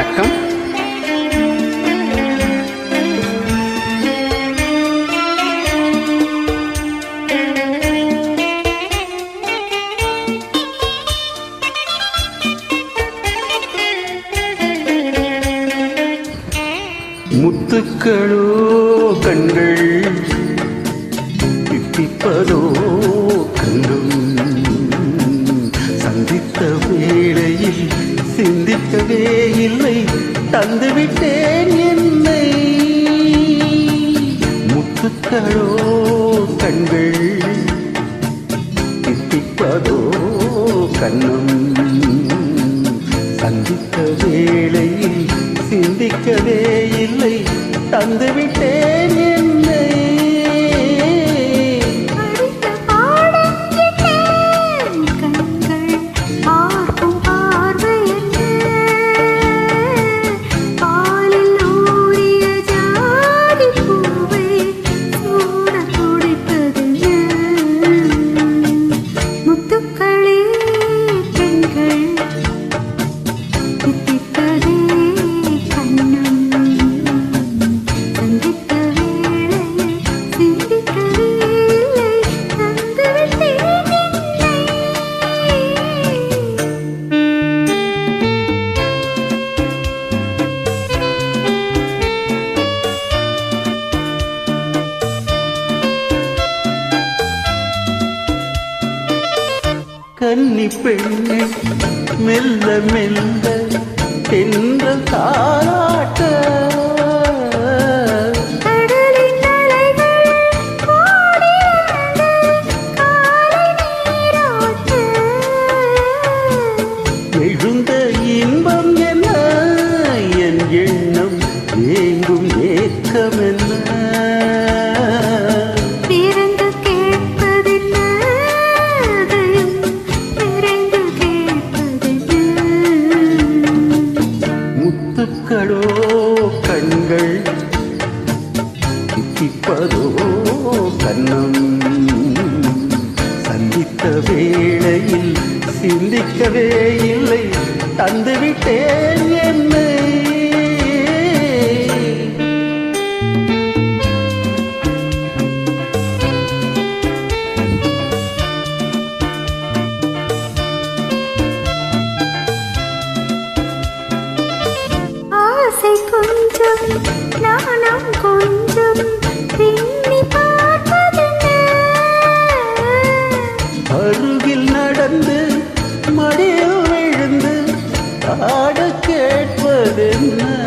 வணக்கம். முத்துக்களோ கண்கள் தித்திப்பதோ கண்ணும். சந்தித்த வேளையில் சிந்திக்கவே இல்லை தந்துவிட்டேன் என்னை. முத்துக்களோ கண்கள் தித்திப்பதோ கண்ணம். சந்தித்த வேளையில் சிந்திக்கவே இல்லை தந்துவிட்டேன் கன்னி பெண்ணே மெல்ல மெல்ல தென்ற தாராட்ட. எழுந்த தித்திப்பதோ கண்ணம்? சந்தித்த வேளையில் சிந்திக்கவே இல்லை. தந்துவிட்டேன் என்னை. ஆசை கொஞ்சம் மடியில் விழுந்து ஆட கேட்பதென்ன?